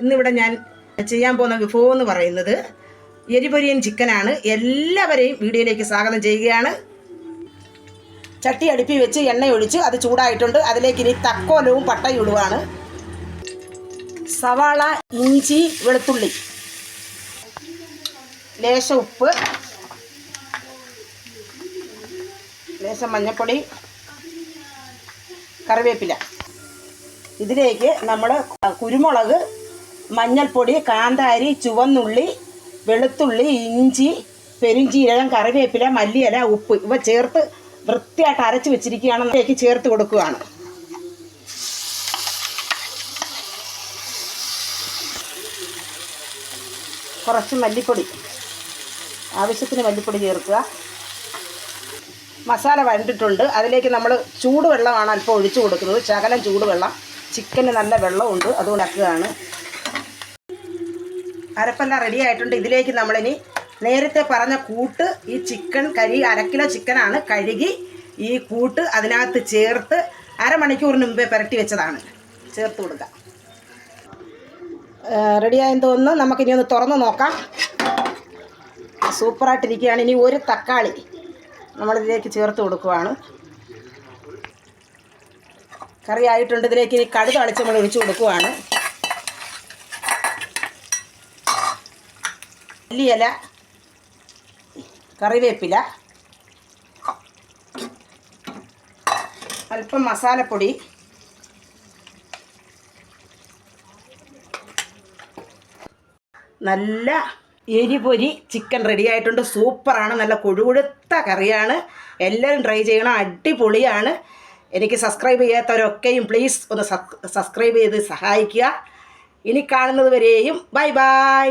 ഇന്നിവിടെ ഞാൻ ചെയ്യാൻ പോകുന്ന വിഭവം എന്ന് പറയുന്നത് എരിപൊരിയൻ ചിക്കനാണ്. എല്ലാവരെയും വീഡിയോയിലേക്ക് സ്വാഗതം ചെയ്യുകയാണ്. ചട്ടി അടുപ്പി വെച്ച് എണ്ണ ഒഴിച്ച് അത് ചൂടായിട്ടുണ്ട്. അതിലേക്ക് ഇനി തക്കോലവും പട്ടയും ഇടുവാണ്. സവാള ഇഞ്ചി വെളുത്തുള്ളി. ലേശ ഉപ്പ്. ലേശം മഞ്ഞൾപ്പൊടി കറിവേപ്പില. ഇതിലേക്ക് നമ്മൾ കുരുമുളക് മഞ്ഞൾപ്പൊടി കാന്താരി ചുവന്നുള്ളി വെളുത്തുള്ളി ഇഞ്ചി പെരുംജീരകം കറിവേപ്പില മല്ലിയില ഉപ്പ് ഇവ ചേർത്ത് വൃത്തിയായിട്ട് അരച്ച് വെച്ചിരിക്കുകയാണ് ചേർത്ത് കൊടുക്കുകയാണ്. കുറച്ച് മല്ലിപ്പൊടി. ആവശ്യത്തിന് മല്ലിപ്പൊടി ചേർക്കുക. മസാല വരണ്ടിട്ടുണ്ട്. അതിലേക്ക് നമ്മൾ ചൂടുവെള്ളമാണ് അല്പം ഒഴിച്ചു കൊടുക്കുന്നത്. ശകലം ചൂടുവെള്ളം. ചിക്കന് നല്ല വെള്ളമുണ്ട്. അതുകൊണ്ട് ആക്കുകയാണ്. അരപ്പെല്ലാം റെഡി ആയിട്ടുണ്ട്. ഇതിലേക്ക് നമ്മളിനി നേരത്തെ പറഞ്ഞ കൂട്ട് ഈ ചിക്കൻ കരി അര കിലോ ചിക്കനാണ് കഴുകി ഈ കൂട്ട് അതിനകത്ത് ചേർത്ത് അരമണിക്കൂറിന് മുമ്പേ പുരട്ടി വെച്ചതാണ്. ചേർത്ത് കൊടുക്കാം. റെഡിയായെന്ന് തോന്നുന്നു. നമുക്കിനി ഒന്ന് തുറന്ന് നോക്കാം. സൂപ്പറായിട്ടിരിക്കുകയാണ് ഇനി ഒരു തക്കാളി നമ്മളിതിലേക്ക് ചേർത്ത് കൊടുക്കുവാണ്. കറി ആയിട്ടുണ്ട്. ഇതിലേക്ക് ഇനി കടുക് അളിച്ച് നമ്മൾ ഒഴിച്ചു കൊടുക്കുവാണ്. മല്ലിയില കറിവേപ്പില അല്പം മസാലപ്പൊടി നല്ല എരിപൊരി ചിക്കൻ റെഡി ആയിട്ടുണ്ട്. സൂപ്പറാണ്. നല്ല കൊഴുകൊഴുത്ത കറിയാണ്. എല്ലാവരും ട്രൈ ചെയ്യണം. അടിപൊളിയാണ്. എനിക്ക് സബ്സ്ക്രൈബ് ചെയ്യാത്തവരൊക്കെയും പ്ലീസ് ഒന്ന് സബ്സ്ക്രൈബ് ചെയ്ത് സഹായിക്കുക. ഇനി കാണുന്നത് വരെയും ബൈ ബൈ